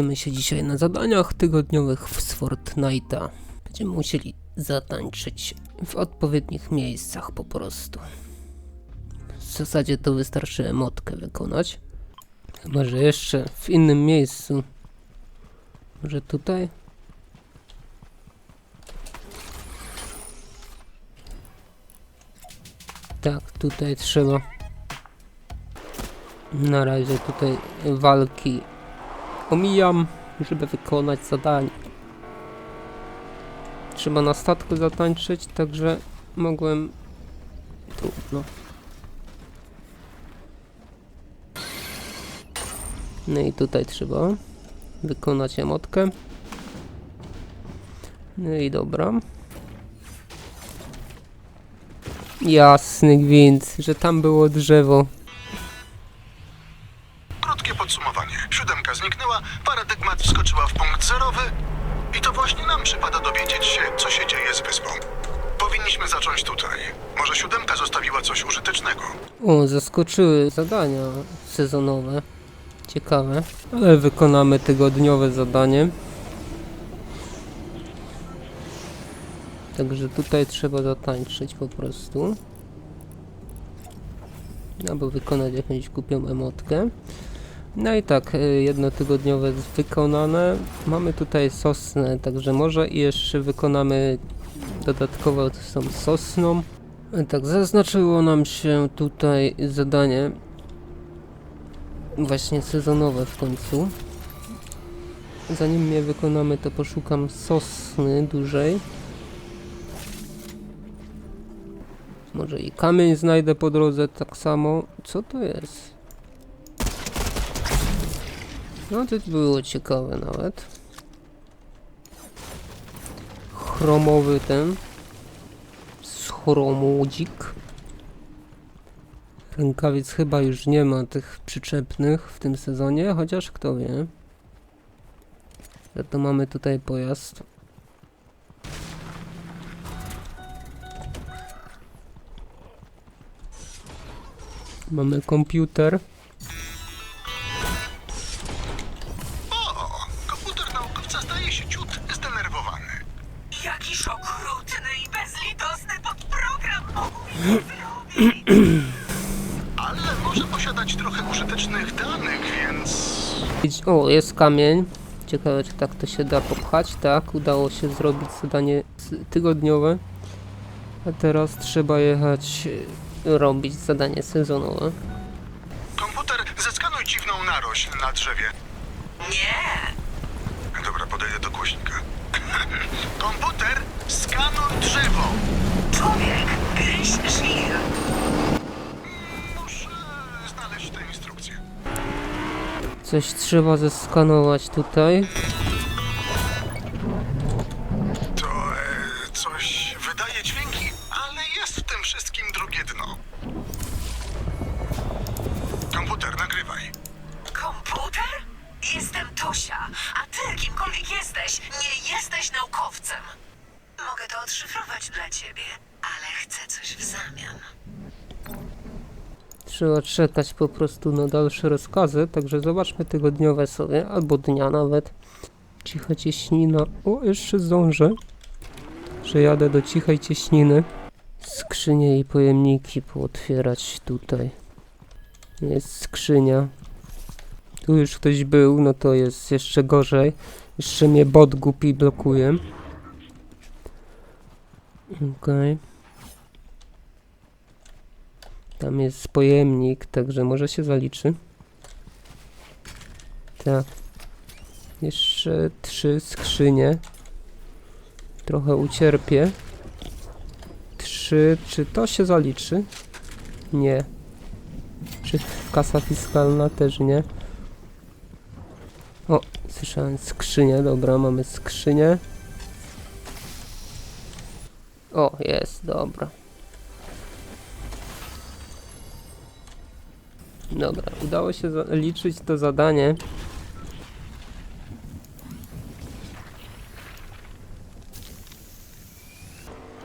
skupimy się dzisiaj na zadaniach tygodniowych z Fortnite'a. Będziemy musieli zatańczyć w odpowiednich miejscach po prostu. W zasadzie to wystarczy emotkę wykonać. Chyba, że jeszcze w innym miejscu. Może tutaj? Tak, tutaj trzeba. Na razie tutaj walki omijam, żeby wykonać zadanie. Trzeba na statku zatańczyć, także mogłem... Trudno. No i tutaj trzeba wykonać emotkę. No i dobra. Jasny gwint, że tam było drzewo. Krótkie podsumowanie. Siódemka zniknęła, paradygmat wskoczyła w punkt zerowy i to właśnie nam przypada dowiedzieć się, co się dzieje z wyspą. Powinniśmy zacząć tutaj. Może siódemka zostawiła coś użytecznego. O, zaskoczyły zadania sezonowe. Ciekawe. Ale wykonamy tygodniowe zadanie. Także tutaj trzeba zatańczyć po prostu. Albo wykonać jakąś głupią emotkę. No i tak, y, jedno tygodniowe jest wykonane. Mamy tutaj sosnę, także może jeszcze wykonamy dodatkowo tą sosną. Tak, zaznaczyło nam się tutaj zadanie właśnie sezonowe w końcu. Zanim je wykonamy, to poszukam sosny dużej. Może i kamień znajdę po drodze tak samo. Co to jest? No to było ciekawe nawet. Chromowy ten. Schromodzik. Rękawic chyba już nie ma tych przyczepnych w tym sezonie, chociaż kto wie. Za to mamy tutaj pojazd. Mamy komputer. Zdaje się ciut zdenerwowany. Jakiż okrutny i bezlitosny podprogram mógł mi zrobić? Ale może posiadać trochę użytecznych danych, więc... O, jest kamień. Ciekawe, czy tak to się da popchać. Tak, udało się zrobić zadanie tygodniowe. A teraz trzeba jechać e, robić zadanie sezonowe. Komputer, zeskanuj dziwną narośl na drzewie. Nie! Dobra, podejdę do głośnika. Komputer, skanuj drzewo! Człowiek, gryź żir! Muszę znaleźć tę instrukcję. Coś trzeba zeskanować tutaj. To e, coś wydaje dźwięki, ale jest w tym wszystkim drugie dno. Komputer, nagrywaj. Jesteś, nie jesteś naukowcem. Mogę to odszyfrować dla ciebie, ale chcę coś w zamian. Trzeba czekać po prostu na dalsze rozkazy, także zobaczmy tygodniowe sobie, albo dnia nawet. Cicha cieśnina. O, jeszcze zdążę. Że jadę do cichej cieśniny. Skrzynie i pojemniki pootwierać tutaj. Jest skrzynia. Tu już ktoś był, no to jest jeszcze gorzej. Jeszcze mnie bot głupi blokuje. Okej. Tam jest pojemnik, także może się zaliczy. Tak. Jeszcze trzy skrzynie. Trochę ucierpię. Trzy. Czy to się zaliczy? Nie. Czy kasa fiskalna też nie? O, słyszałem skrzynię. Dobra, mamy skrzynię. O, jest, dobra. Dobra, udało się liczyć to zadanie.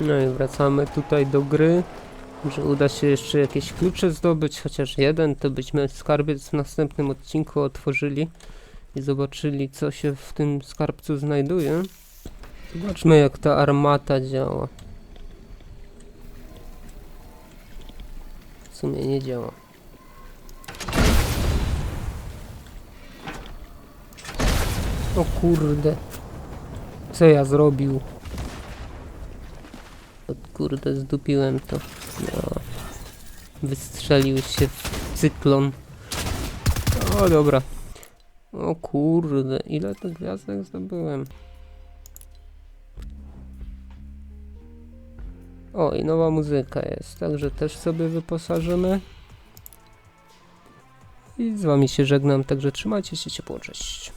No i wracamy tutaj do gry. Że uda się jeszcze jakieś klucze zdobyć, chociaż jeden, to byśmy skarbiec w następnym odcinku otworzyli. I zobaczyli, co się w tym skarbcu znajduje. Zobaczmy, jak ta armata działa. W sumie nie działa. O kurde. Co ja zrobił? O kurde, zdupiłem to. No. Wystrzelił się w cyklon. O dobra. O kurde, ile to gwiazdek zdobyłem. O, i nowa muzyka jest, także też sobie wyposażymy. I z wami się żegnam, także trzymajcie się ciepło, cześć.